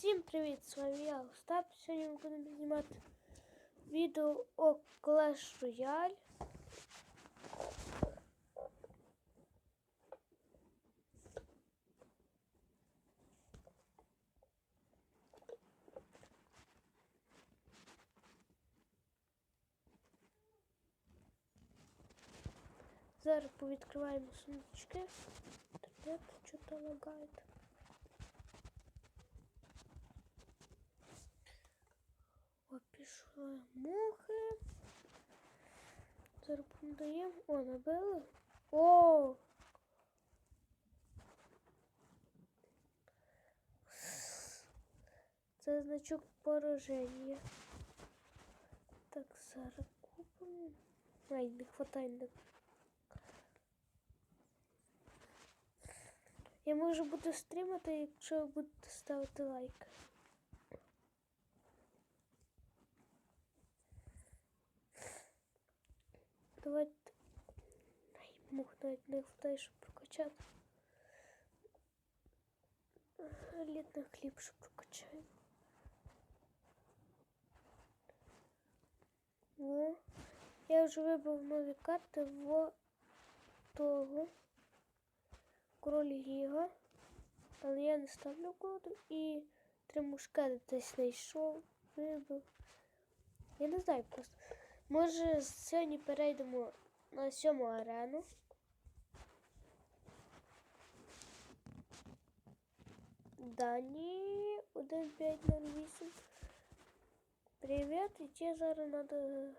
Всім привіт! З вами я Остап. Сьогодні ми будемо знімати відео о Clash Royale. Зараз повідкриваємо сундучки. Інтернет що-то лагає. Мухи. Зараз подаємо. О, набили. О! Це значок пораження. Так, зараз купимо. Ай, не хватає. Я можу буду стрімати, якщо ви будете ставити лайк. Давайте. Ай, мух навіть не хватає, щоб прокачати. Лід на хліб, що прокачаємо. О, я вже вибрав нові карти в того король Гіга. Але я не ставлю коду і три мушкети десь знайшов, вибив. Я не знаю просто. Може, сьогодні перейдемо на сьому арену. Дані 1508. Привіт, і тебе зараз треба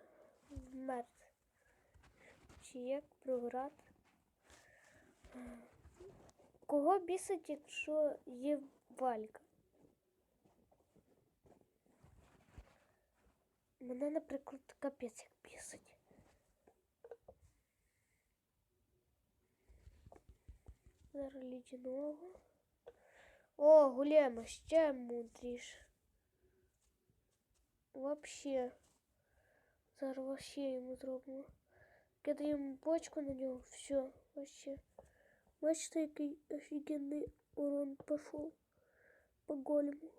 вмерти. Чи як програти? Кого бісить, якщо є валька? Мене, наприклад, капець як бісить. Зараз лідяного. О, гуляємо ще мудріш. Вообще. Зараз вообще йому зробимо. Кидаємо бочку на нього, все, вообще. Бачите, який офігенний урон пошел по голему.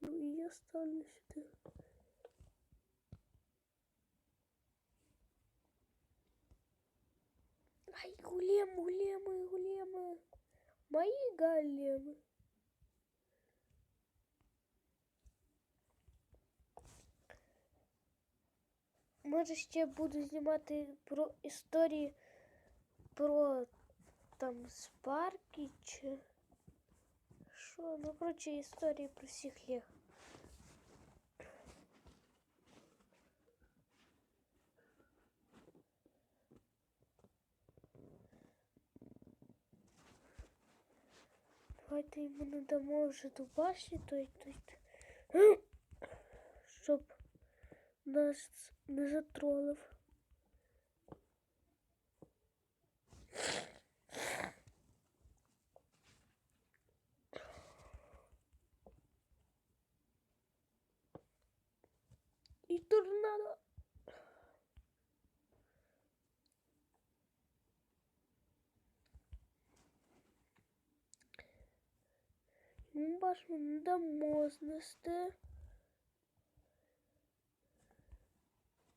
Ну и я ставлю сюда. Ай, гулемы, гулемы, гулемы. Мои големы. Може ще буду знімати про історії про там спарки чи що? Ну, коротше, історії про всіх лег. Давайте йому надамо вже до башні, той, той, той, щоб нас не затролив. Йому башню не дамо знести.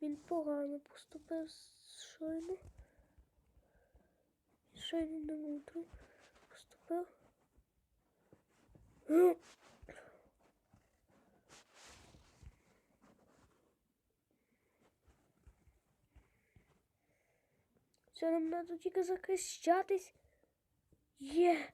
Він погано поступив щойно. Щойно не мудру поступив. Все, нам треба тільки захищатись. Є.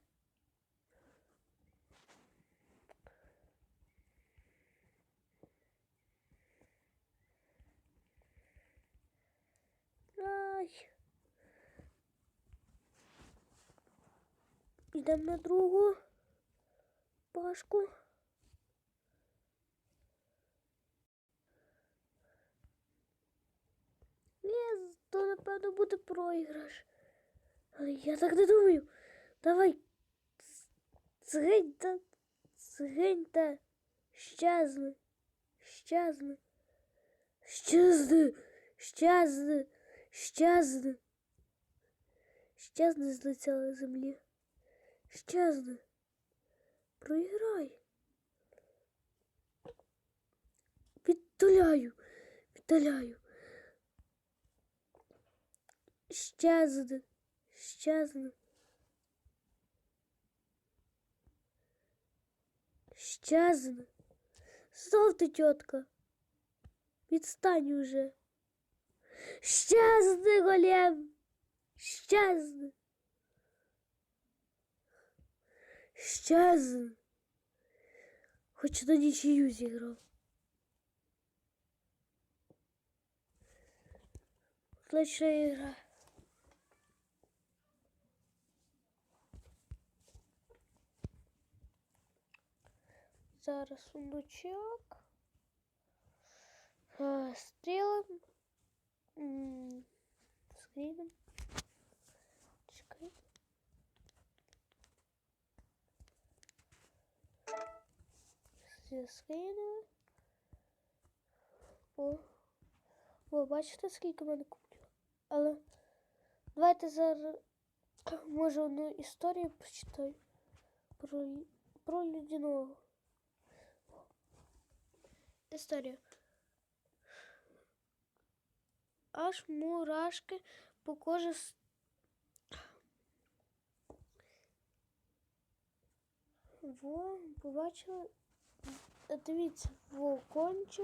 Ай. Йдемо на другу пашку. Ні, то напевно буде проіграш. Але я так не думаю. Давай. Згинь та. Згинь та. Щезни. Щезни. Щезни. Щезни. Щезни. Щезни з лиця землі. Щезни. Проіграй. Віддаляю. Віддаляю. Щезне. Щезне. Щезне. Знов ти, тітка. Відстань уже. Щезне, голем. Щезне. Щезне. Хоч на нічию зіграв. Отлична ігра. Зараз сундучок. А, Стрілим. М, Скрінем. Всі Скрінили. О. О, бачите, скільки в мене куплю. Але давайте зараз може одну історію прочитаю про, лю- про людяного. Історія. Аж мурашки по кожі. с- Во, побачили. Е, Дивіться, во конче.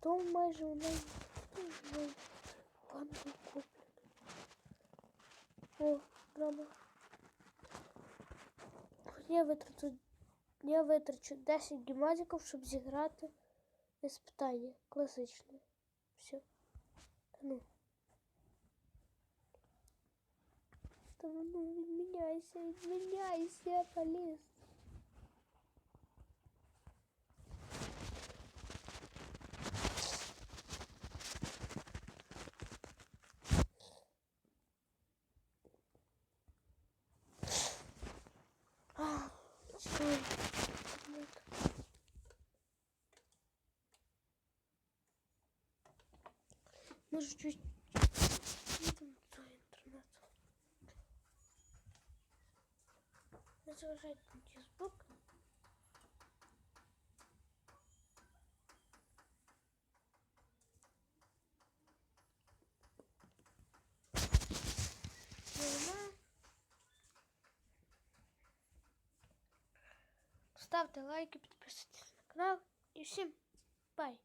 То майже у нас банку куплено. О, треба. Я витрачу, я витрачу 10 гімазиків, щоб зіграти іспитання класичне. Все. Та ну. Та ну відміняйся, відміняйся, поліз. А, чё? Нет. Может, чуть... Загружать на Facebook. Нажимаем. Ставте лайки, підписуйтесь на канал і всім бай!